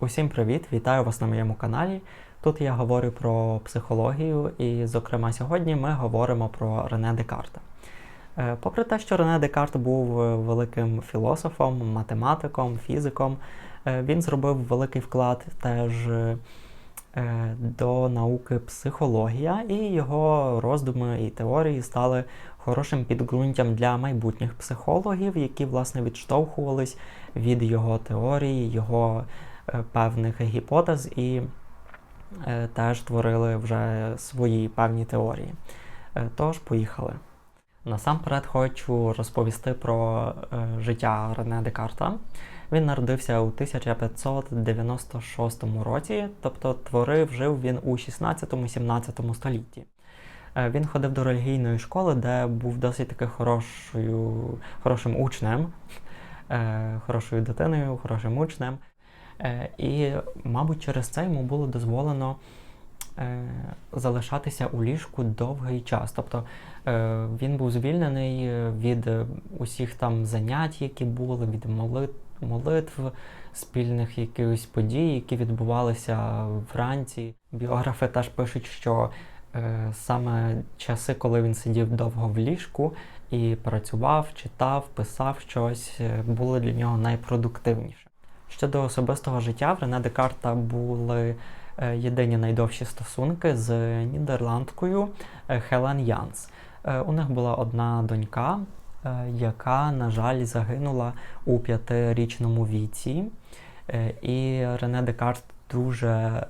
Усім привіт! Вітаю вас на моєму каналі. Тут я говорю про психологію, і, зокрема, сьогодні ми говоримо про Рене Декарта. Е, Попри те, що Рене Декарт був е, великим філософом, математиком, фізиком, е, він зробив великий вклад теж до науки психологія, і його роздуми і теорії стали хорошим підґрунтям для майбутніх психологів, які власне відштовхувались від його теорії, його певних гіпотез і е, теж творили вже свої певні теорії. Е, Тож, поїхали. Насамперед хочу розповісти про е, життя Рене Декарта. Він народився у 1596 році, тобто творив, жив він у 16-17 столітті. Він ходив до релігійної школи, де був досить таки хорошою, хорошим учнем, хорошою дитиною, хорошим учнем. Е, І, мабуть, через це йому було дозволено е, залишатися у ліжку довгий час. Тобто е, він був звільнений від усіх там занять, які були, від молитв, спільних якихось подій, які відбувалися вранці. Біографи теж пишуть, що саме часи, коли він сидів довго в ліжку і працював, читав, писав щось, були для нього найпродуктивніше. Щодо особистого життя, в Рене Декарта були е, єдині найдовші стосунки з нідерландкою е, Хелен Янс. Е, У них була одна донька, яка, на жаль, загинула у п'ятирічному віці. І Рене Декарт дуже,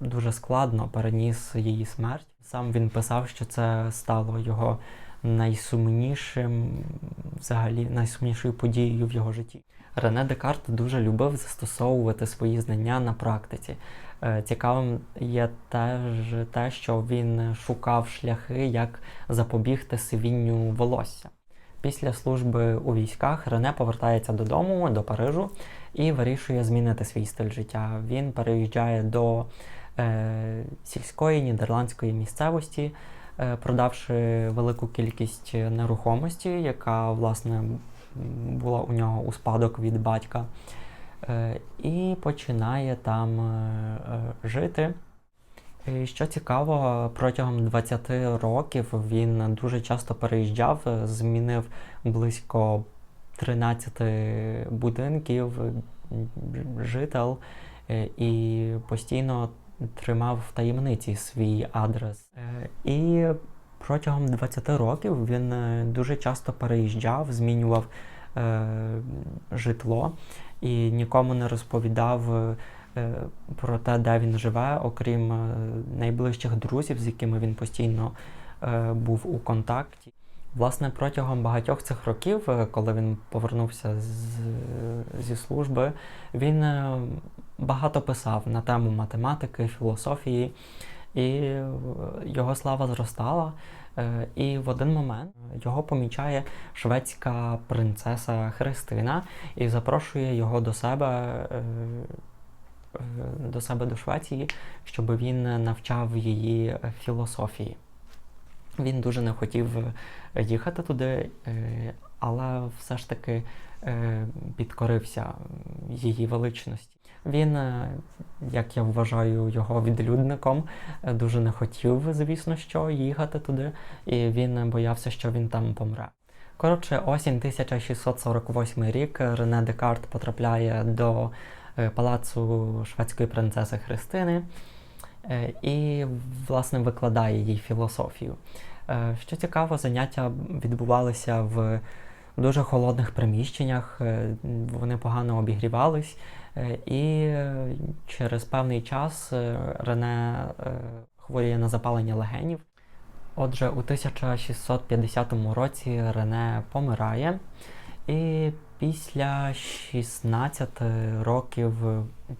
дуже складно переніс її смерть. Сам він писав, що це стало його найсумнішим, взагалі найсумнішою подією в його житті. Рене Декарт дуже любив застосовувати свої знання на практиці. Е, Цікавим є теж те, що він шукав шляхи, як запобігти сивінню волосся. Після служби у військах Рене повертається додому, до Парижу, і вирішує змінити свій стиль життя. Він переїжджає до е, сільської нідерландської місцевості, продавши велику кількість нерухомості, яка власне була у нього у спадок від батька, е, і починає там е, е, жити. І що цікаво, протягом 20 років він дуже часто переїжджав, е, змінив близько 13 будинків, жител е, і постійно тримав в таємниці свій адрес. Е, І протягом 20 років він е, дуже часто переїжджав, змінював е, житло і нікому не розповідав. Про те, де він живе, окрім найближчих друзів, з якими він постійно був у контакті. Власне, протягом багатьох цих років, е, коли він повернувся з, зі служби, він е, багато писав на тему математики, філософії, і е, його слава зростала. І в один момент його помічає шведська принцеса Христина і запрошує його до себе. До себе до Швеції, щоб він навчав її філософії. Він дуже не хотів е, їхати туди, е, але все ж таки е, підкорився її величності. Він, як я вважаю його відлюдником, дуже не хотів, звісно, що їхати туди, і він боявся, що він там помре. Коротше, осінь 1648 рік Рене Декарт потрапляє до палацу шведської принцеси Христини і, власне, викладає їй філософію. Е, Що цікаво, заняття відбувалися в дуже холодних приміщеннях, е, вони погано обігрівались, е, і е, через певний час е, Рене е, хворіє на запалення легенів. Отже, у 1650 році Рене помирає, і після 16 років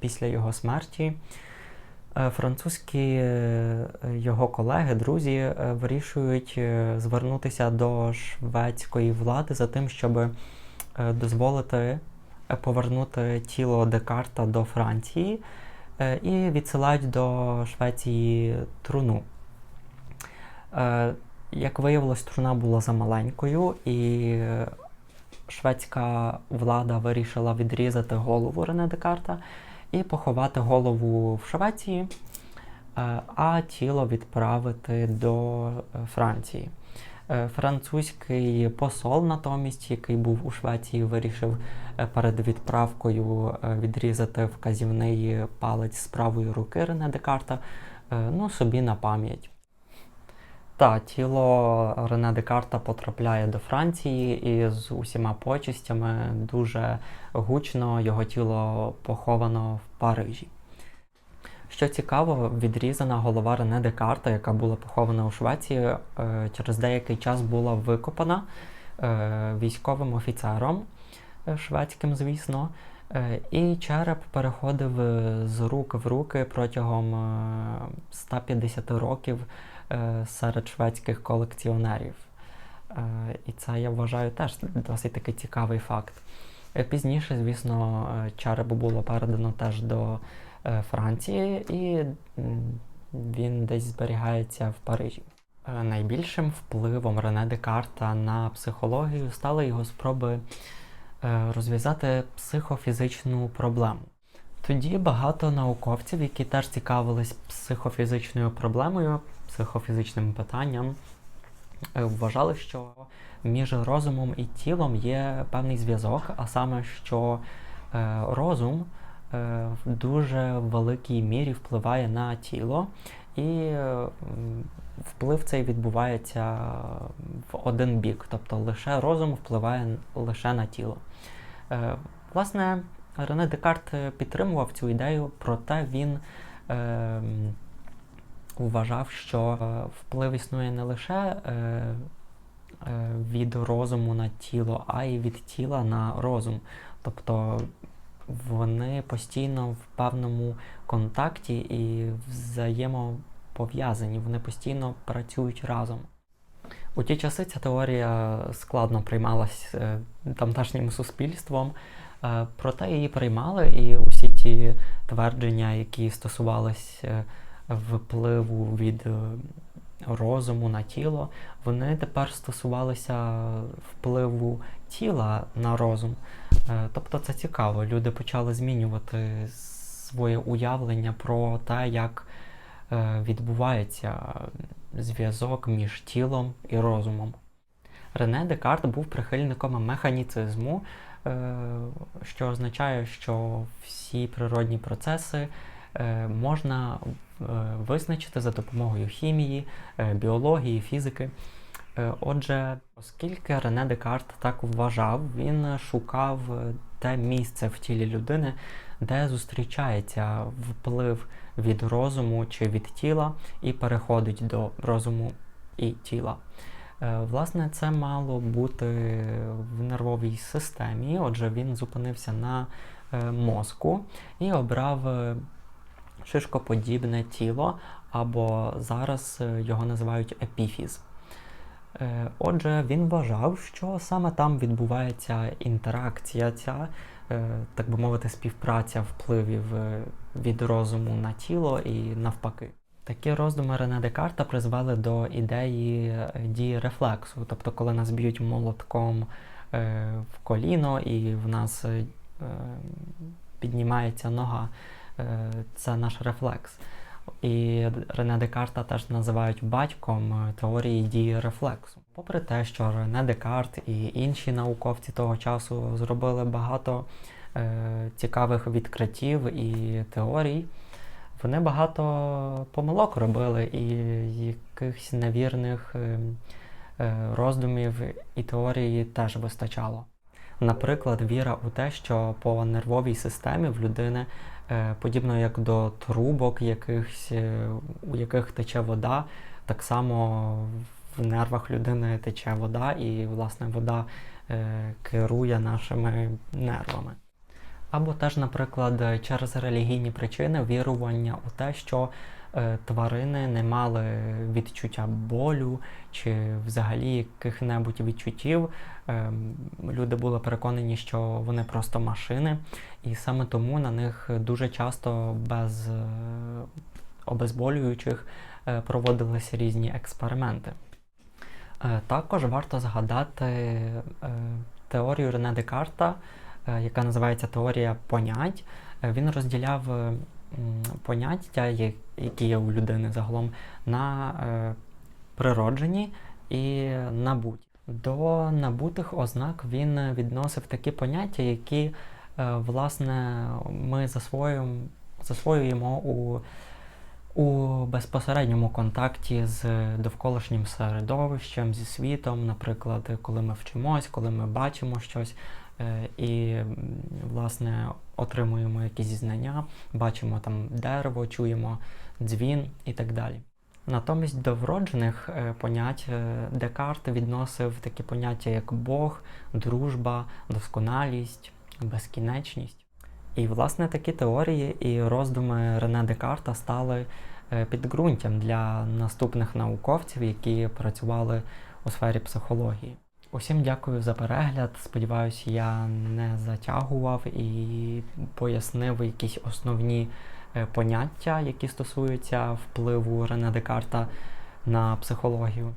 після його смерті е, французькі е, його колеги, друзі е, вирішують е, звернутися до шведської влади за тим, щоб е, дозволити е, повернути тіло Декарта до Франції е, і відсилають до Швеції труну. Е, Як виявилось, труна була замаленькою, і е, шведська влада вирішила відрізати голову Рене Декарта і поховати голову в Швеції, е, а тіло відправити до е, Франції. Е, Французький посол натомість, який був у Швеції, вирішив перед відправкою відрізати вказівний палець з правої руки Рене Декарта, ну, собі на пам'ять. Та, тіло Рене Декарта потрапляє до Франції і з усіма почистями дуже гучно його тіло поховано в Парижі. Що цікаво, відрізана голова Рене Декарта, яка була похована у Швеції, е, через деякий час була викопана е, військовим офіцером е, шведським, звісно. І череп переходив з рук в руки протягом е, 150 років серед шведських колекціонерів. Е, І це я вважаю теж досить такий цікавий факт. Е, Пізніше, звісно, е, череп було передано теж до е, Франції, і він десь зберігається в Парижі. Е, Найбільшим впливом Рене Декарта на психологію стали його спроби е, розв'язати психофізичну проблему. Тоді багато науковців, які теж цікавились психофізичною проблемою, психофізичним питанням, е, вважали, що між розумом і тілом є певний зв'язок, а саме, що е, розум е, в дуже великій мірі впливає на тіло, і вплив цей відбувається в один бік, тобто лише розум впливає лише на тіло. Власне, Рене Декарт е, підтримував цю ідею, проте він е, вважав, що е, вплив існує не лише е, е, від розуму на тіло, а й від тіла на розум. Тобто вони постійно в певному контакті і взаємопов'язані, вони постійно працюють разом. У ті часи ця теорія складно приймалась тамтешнім суспільством, проте її приймали, і усі ті твердження, які стосувались е, впливу від е, розуму на тіло, вони тепер стосувалися впливу тіла на розум. Е, Тобто це цікаво. Люди почали змінювати своє уявлення про те, як е, відбувається зв'язок між тілом і розумом. Рене Декарт був прихильником механіцизму, е, що означає, що всі природні процеси е, можна е, визначити за допомогою хімії, е, біології, фізики. Е, Отже, оскільки Рене Декарт так вважав, він шукав е, те місце в тілі людини, де зустрічається вплив від розуму чи від тіла і переходить до розуму і тіла. Е, Власне, це мало бути в нервовій системі. Отже, він зупинився на е, мозку і обрав е, шишкоподібне тіло, або зараз його називають епіфіз. Отже, він вважав, що саме там відбувається інтеракція, ця, так би мовити, співпраця впливів від розуму на тіло і навпаки. Такі роздуми Рене Декарта призвели до ідеї е, дії рефлексу, тобто, коли нас б'ють молотком е, в коліно і в нас е, піднімається нога, це наш рефлекс. І Рене Декарта теж називають батьком теорії дії рефлексу. Попри те, що Рене Декарт і інші науковці того часу зробили багато цікавих відкриттів і теорій, вони багато помилок робили і якихось невірних е, е, роздумів і теорії теж вистачало. Наприклад, віра у те, що по нервовій системі в людини, е, подібно як до трубок, якихось, у яких тече вода, так само в нервах людини тече вода, і, власне, вода керує нашими нервами. Або теж, наприклад, через релігійні причини вірування у те, що е, тварини не мали відчуття болю чи взагалі яких-небудь відчуттів. Ем, люди були переконані, що вони просто машини, і саме тому на них дуже часто без е, обезболюючих е, проводилися різні експерименти. Е, Також варто згадати е, теорію Рене Декарта, е, яка називається теорія понять. Е, Він розділяв е, поняття, які є у людини загалом, на е, природжені і набуті. До набутих ознак він відносив такі поняття, які е, власне ми засвоюємо, засвоюємо у, у безпосередньому контакті з довколишнім середовищем, зі світом, наприклад, коли ми вчимось, коли ми бачимо щось е, і власне отримуємо якісь знання, бачимо там дерево, чуємо дзвін і так далі. Натомість до вроджених е, понять е, Декарт відносив такі поняття, як Бог, дружба, досконалість, безкінечність. І, власне, такі теорії і роздуми Рене Декарта стали е, підґрунтям для наступних науковців, які працювали у сфері психології. Усім дякую за перегляд. Сподіваюся, я не затягував і пояснив якісь основні е, поняття, які стосуються впливу Рене Декарта на психологію.